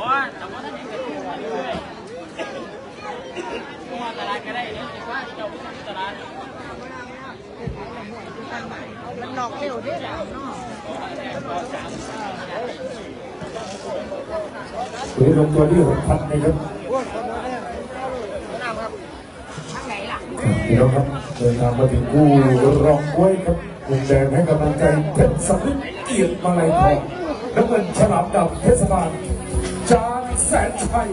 ว่าแต่ว่าท่านเองก็ถูกมาเรื่อยๆว่าตลาดก็ได้เนี่ยว่าเจ้าตลาดมันหลอกเอวด้วยแล้วเนะหรือลงตัวที่หกพันนะครับทางไหนล่ะพี่น้องครับเดินทางมาถึงคู่รองกล้วยครับมุมแดงให้กำลังใจเพชรสำนึกเกียรติมาลัยทอง น้ำเงินฉลามดำเทศบาลจางแสนชัย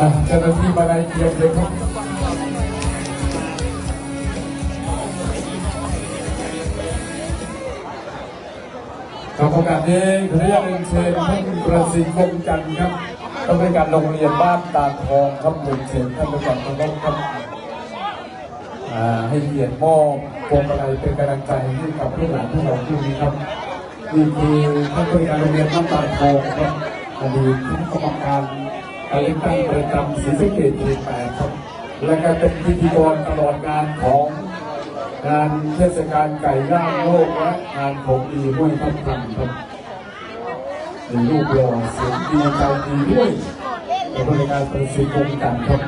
อะเจ้าหน้าที่มาลัยเกียรติเลยครับกับโอกาสนี้ขออนุญาตเรียนเชิญท่านประสิทธิ์คงจันทร์ครับท่านผู้การโรงเรียนบ้านตาทองครับเรียนเชิญท่านประธานเคารพครับ ให้เกียรติมอบพวงมาลัยเป็นกำลังใจให้กับผู้หลานผู้หลงที่นี้ครับนี่คือท่านผู้การโรงเรียนบ้านตาทองครับอดีตคณะกรรมการการเลือกตั้งประจำศรีสะเกษเขตแปดครับและก็เป็นพิธีกรตลอดงานของงานเทศกาลไก่ย่างโลกและงานของดีห้วยทับทันครับเป็นรูปหล่อเสียงดีใจดีด้วยในบริการประสิทธิ์วงกันครับ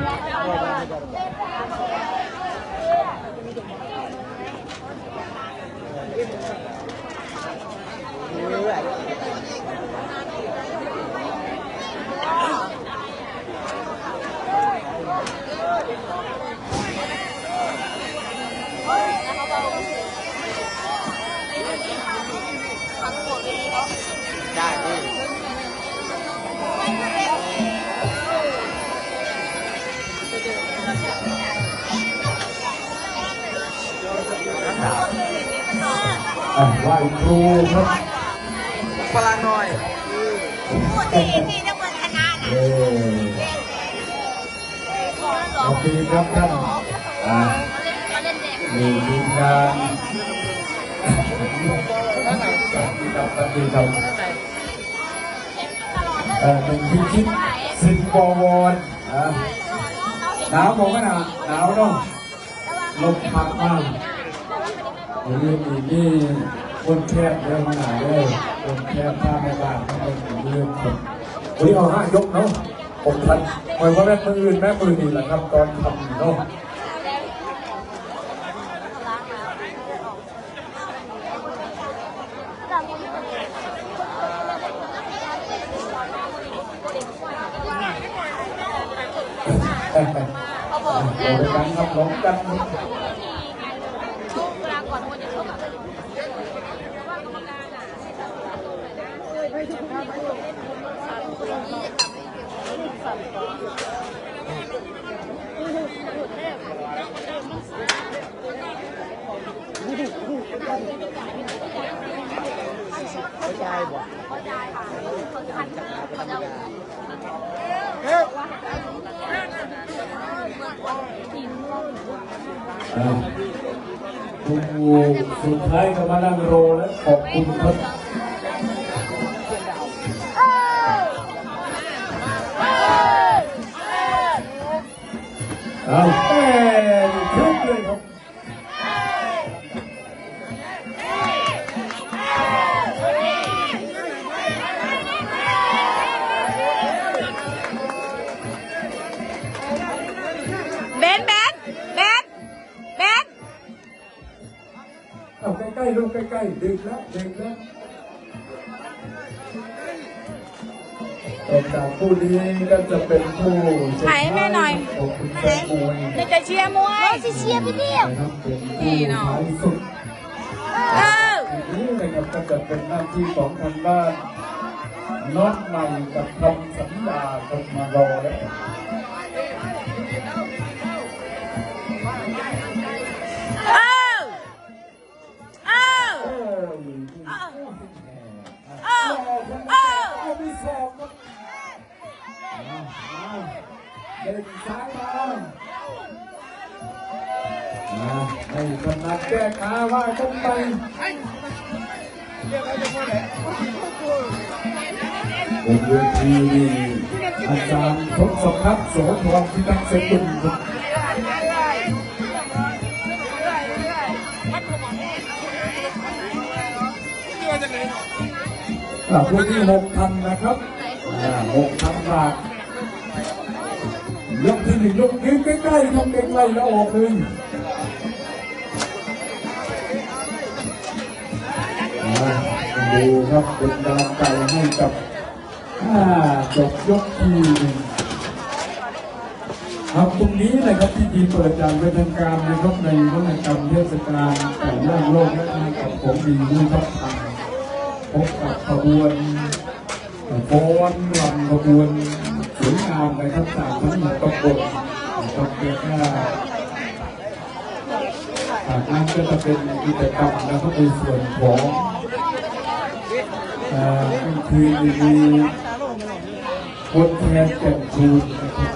ไหว้ครูครับพลาน้อยพูดที่ที่นักเรียนคณะเออขอบคุณครับท่านอ่ามีทีมงานครับท่านดีครับเอ่อเป็นพิชิตสิงห์บวรอ่าหนาวผมก็หนาวหนาวเนาะลมพัดมาก เรื่องนี้นี่คนแคบเรื่องมาหนาเลยคนแคบท่าไม่บานเขาเป็นเรื่องคนวันนี้เอาห้ายกเนาะผมทันหมายว่าแม่มืออื่นแม่มือนี่แหละครับตอนทำเนาะโอ้ยกันครับหลงกัน อ่าผู้สุดท้ายก็มานั่งรอแล้วขอบคุณครับ ๆลูกใกล้ๆดึกแล้วดึกแล้วต่ อจากผู้นี้ก็จะเป็นผู้สุดท้ายของคุณแฟนมวยเด็กจะเชียร์มวยจะเชียร์พี่เดียวนะครับเป็นผู้ท้ายสุดเออทีนี้นะครับก็จะเป็นหน้าที่ของทางด้านน็อตในกับทำสัญญาคนมารอแล้ว เออเออเออเออเออเออมีสอบครับ ให้กำนัดแก้ขาว่ากันไปบนเวทีนี่อาจารย์ทศพัฒน์โสธรพิทักษ์เสตุนครับวันที่หกพันนะครับหกพันบาท ยกที่หนึ่งยกยืนใกล้ๆยกใกล้ๆแล้วออกเลยอ่าดูครับเป็นกำลังใจให้กับอ่าจบยกที่หนึ่งครับตรงนี้นะครับที่ดีเปิดอย่างเป็นทางการนะครับในวัฒนกรรมเทศกาลไก่ย่างโลกและในกับผมดีนี่ครับทางพบกับขบวนฟ้อนรำขบวน วยงามนะครับจากทั้งหมดตำบลนะครับเรียกว่าจากนั้นก็จะเป็นกิจกรรมนะครับในส่วนของเอ่อก็คือมีคนแทนแก่นคูณนะครับ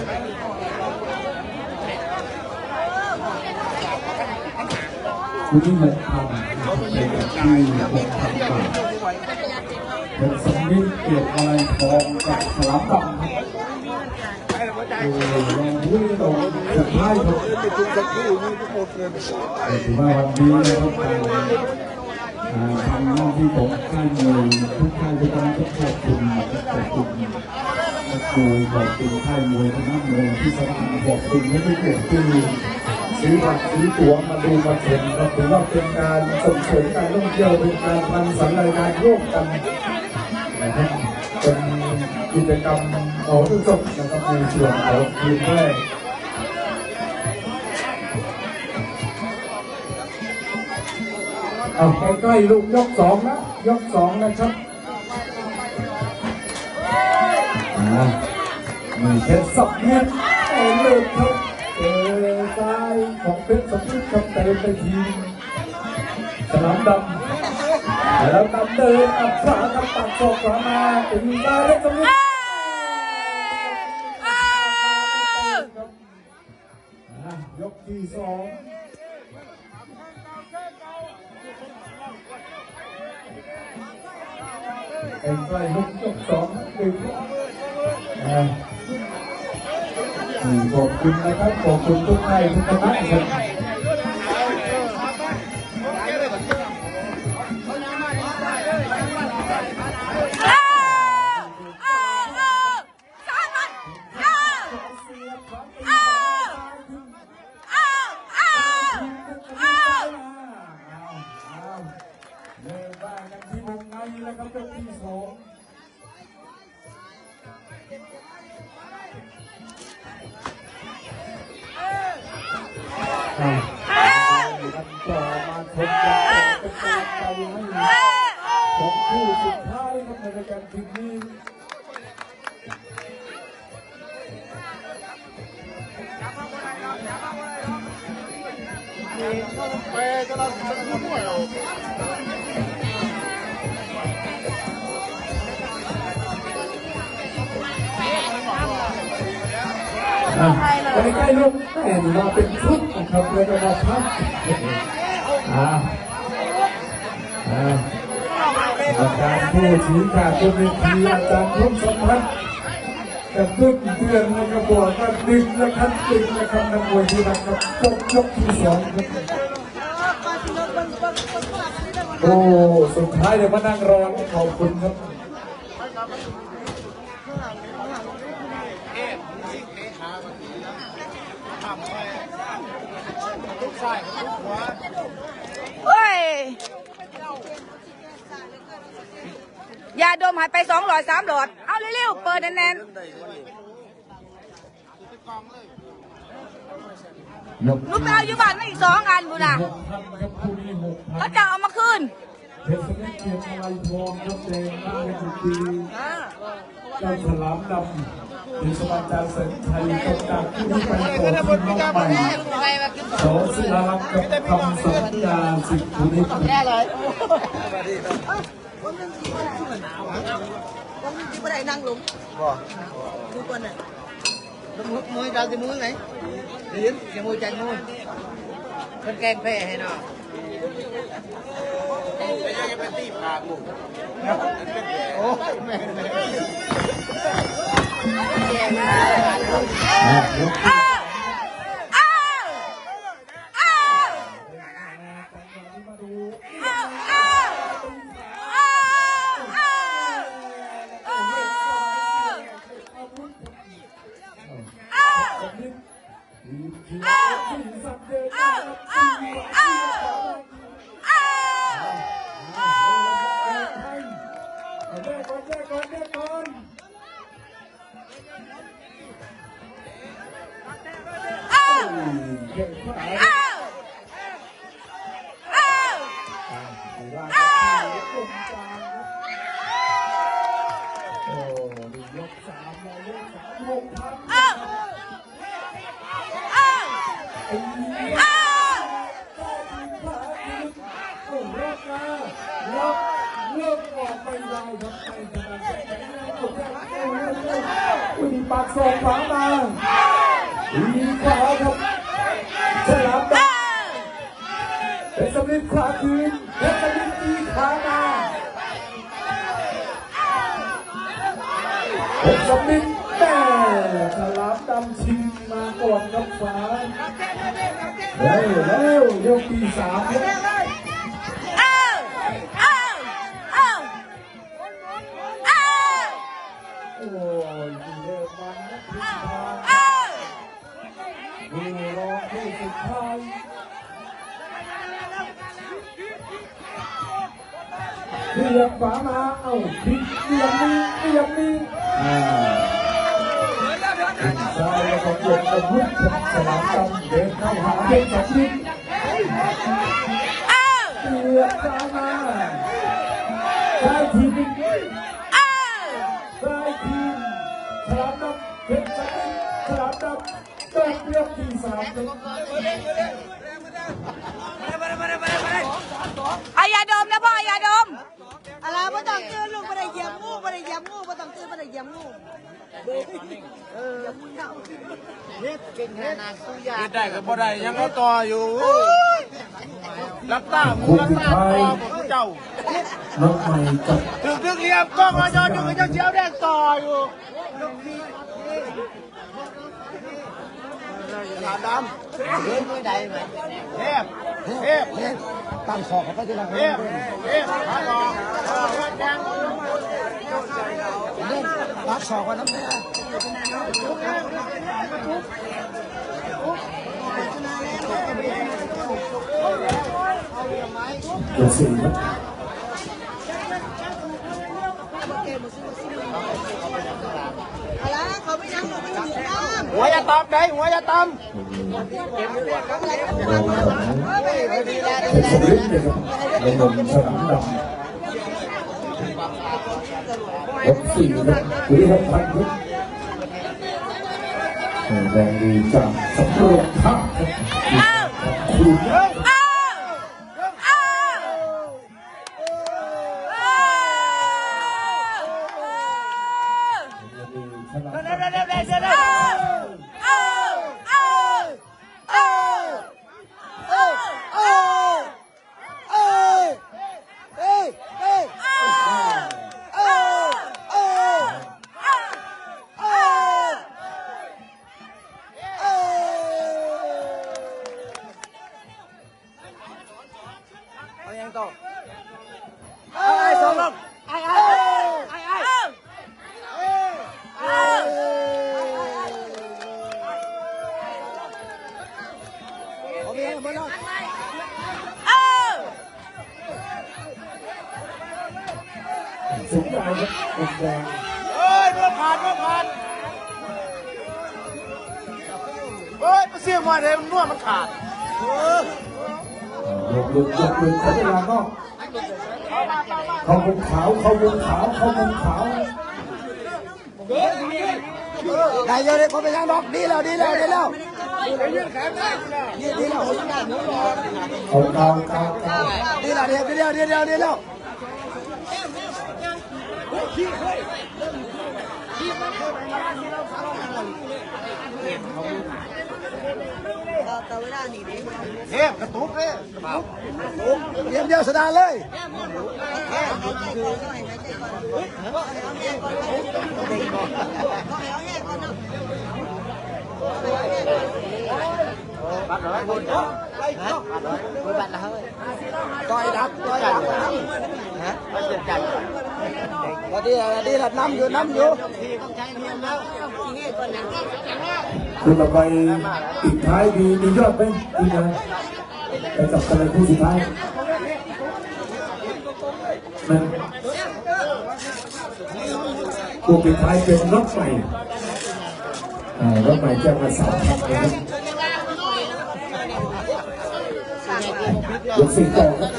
คุณที่หกพันเป็นที่หกพันบาทเป็นสมิธเกียรติอะไรทองจากสลับดำ โอ้องดูลองสุดท้ายครับไปถึงสักครู่นี้ก็หมดเลยถือว่าวันนี้นะครับทางอ่าทำหน้าที่ของค่ายมวยทุกค่ายทุกท่านก็ขอบคุณขอบคุณนักมวยขอบคุณค่ายมวยคณะมวยที่สนามขอบคุณให้ทุกเกียรติที่ซื้อบัตรซื้อตั๋วมาดูมาชมก็ถือว่าเป็นการส่งเสริมการท่องเที่ยวเป็นการทำสังรายการร่วมกันนะครับเป็น กิจกรรมของทุกจบนะครับในส่วนของคืนแรกเอาใกล้ๆลูกยกสองนะยกสองนะครับอ่ามีเพชรสับเงินเอาเลิกครับเจอซ้ายของเพชรสับเงินกับเตะไปทีสนามดำ แล้วดำเดินอัดขวากับปัดศอกขวามาถึงซ้ายแล้วสับเงินอ่ายกที่สองเป็นใกล้ลุกยกสองหนึ่งอ่าขอบคุณนะครับ ขอบคุณทุกท่านทุกคณะครับ คู่สุดท้ายครับในรายการทีนี้ไปจะเราสักครู่ด้วยเราอะใกล้ๆลูกแม่มาเป็นชุดนะครับแล้วก็มาพักอ่าอ่า อาจารย์ผู้ชี้ขาดบนเวทีอาจารย์พุ่มสัมพันธ์กับทุกเดือนนะครับบอกว่าดึงนะครับดึงนะครับนักมวยที่รักครับจบยกที่สองครับโอ้สุดท้ายเดี๋ยวมานั่งรอขอบคุณครับเฮ้ย ยาดมหายไปสองหลอดสามหลอด เอาเร็วๆ เปิดแน่นยกๆหนูไปเอาอยู่บ้านมาอีกสองอันบุญน่ะหกพันครับคู่นี้หกพัเขานจะเอามาคืนเพชรสมิทเกียรติอะไรทองครับแดงหน้าเวทีเจ้าฉลามดำเป็นสมาจารย์เสริมไทยกับจากผู้ที่ไปต่อที่น้องใหม่โสศิลาลักษณ์กับคำสัญญาสิทธินิ ว่ามึงที่ว่าที่มันหนาวว่ามัที่ว่าได้นั่งหลงบ่ดูก่นน่ะมือมือเราจะมือไหนเลี้ยงจะมือใจมือคนแกงแพ้ให้เนาะไปยังไปตีปากบุกโอ้แม่แม่ ฉลามดำชิงมาก่อนครับขวาเร็วเร็วยกที่สามเอาเอาเอาเอาโอ้ยเริ่มมันนะทิศทางเอาดูรองที่สุดท้ายเรียกขวามา เอ้าผิดเรียบนี้เรียบนี้อ่า ขึ้นซ้ายแล้วก็เกิดอาวุธครับสนามดำเดินเข้าหาเพชรสำลิดเอาเรียกขวามาซ้ทีนึงเอาซ้ทีฉลามดำเพชรสลิดฉลามดำต้องเรียกที่สามครับเอายาดมนะพ่อเอายาดมอะไรไม่ต้องตื่นลูกไม่ได้เหยียบงูไม่ได้เหยียบงูไม่ต้องตื่นไม่ได้เหยียบงู เออเหยียบงูเน่าได้ก็บ่ได้ยังก็ต่ออยู่รับตาหมูคู่รับสุดตาท้ายต่อหมดเจ้าน้องใหม่กับถึงถึงเหลี่ยมกล้องมาจอจุกเจ้าเชียวแดงต่ออยู่ขาวดำเฮ้ยไม่ได้ไหมเทพเทพตั้งศอกเขาก็จะลังเทพเทพมาต่อแดงเล่นปักศอกกันน้ำแน่ตั วสี่ครับอะไรเขาไม่นั่งลงไม่อยู่น้ำหัวอย่าตำได้ หัวอย่าตำโดเป็นสมฤทธิ์เลยครับในนมดำยกสี่ครับคุยหกพันครับแรงดีจากสำรวจภาพครับคุณ ยกลุกยกลุกเขาเวลานอกเขาวงขาวเขาวงขาวเขาวงขาวได้เยอะเลยเขาไปยังดอกดีแล้วดีแล้วดีแล้วดีดีแล้วเอากาวกาวกาวดีแล้วดีแล้วดีแล้วดีแล้ว แต่เวลานี่ดิเทพกระตุกเลยเยี่ยมเดียวสดาเลยปัดเลยบนเนาะปัดเลยบนปัดละเฮ้ยต่อยดับต่อยดับฮะไม่เจ็บใจดีดีแล้วน้ำอยู่น้ำอยู่ คุณต่อไปอีกท้ายมีมียอดไหมทีมงานไปจับกันเลยคู่สุดท้ายมันคู่สุดท้ายเป็นรถใหม่รถใหม่แจ้งมาสามนะครับยกสี่ต่อครับ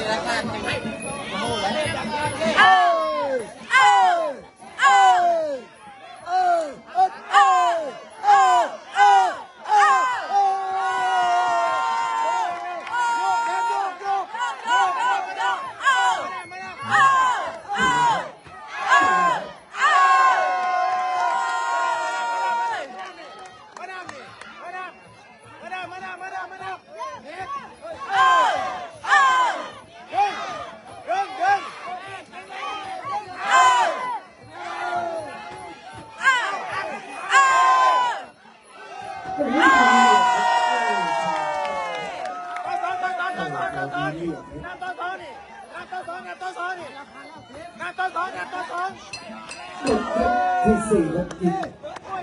ที่สี่ครับอีก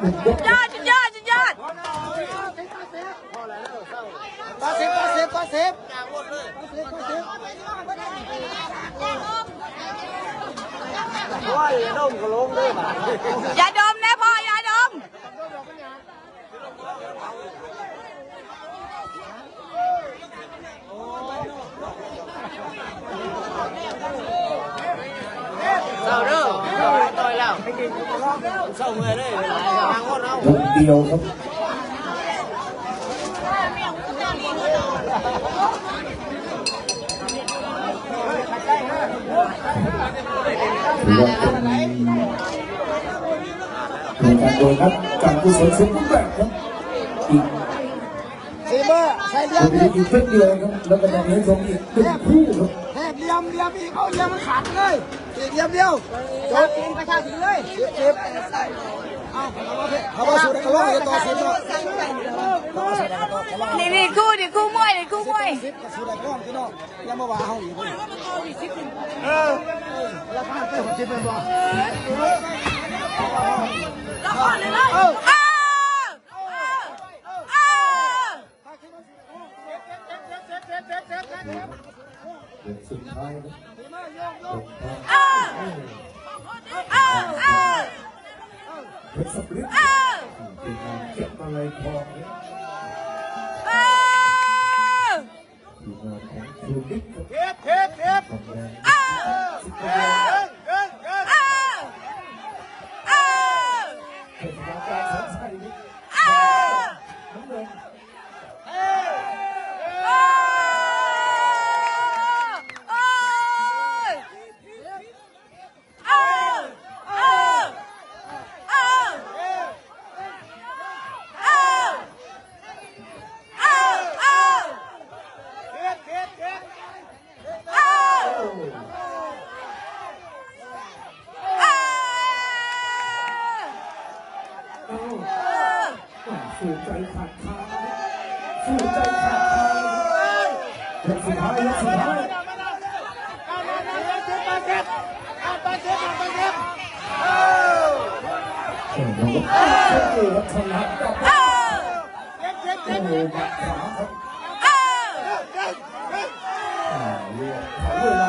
หนึ่งยกยอดสุดยอดสุดยอดปาเซฟปาเซฟปาเซฟว่าอย่าดมก็ลงด้วยบ่าอย่าดมนะพ่ออย่าดมเศร้าเด้อต่อยแล้ว เศร้าเมื่อยเลยทางคนเอาเดียวครับถือว่าเป็นเป็นการโดนครับการกุศลสมบูรณ์แบบครับอีกซีเบอร์ใส่เดียจะวมีอีกเส้นเดียวครับแล้วก็จะมีสองอีกเป็นคู่ครับแทบเดียมเดียมอีกเอาเดียมขาดเลย อีกเดียมเดียวจบเกินประชาสีเลยสิบสิบเอาเขาว่าสุดเขาว่าจะต่อสิบต่อต่อสิบต่อเขาว่านี่นี่คู่นี่คู่มวยนี่คู่มวยสิบกับสุดก้อนพี่น้อยังมาว่าเฮาอีกคนเออแล้วข้าไปหกสิบเป็นบ่แล้วก่อนเลยเลยเออเออเออเป็นสุดท้าย เออเออเออเพชรสปริตเออเป็นงานเก็บอะไรทองครับเออทีมงานของครูบิ๊กครับเทปเทปเทปทำงาน เออ สิบ เอ คะแนน อเออเออ เออเออ เทศบาลการสอนชัยครับ เออ น้ำเงิน เออโอ้ยเออเออเออเออเออเออ เทปเทปเทป เออ โอ้ เออ เอ้า เออ สู้ใจขาดคาสู้ใจขาดคาเลยสุดท้ายยกสุดท้ายมาเทปมาเทปมาเทปมาเทปเออโอ้โหโอ้โหชนะเออเทปเทปเทโอ้ปโหหมัดขวาครับเออเทปเทปอ่าเรียกเขาเวลา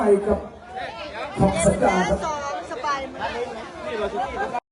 ไปกับทองสัญญาครับ สองสบาย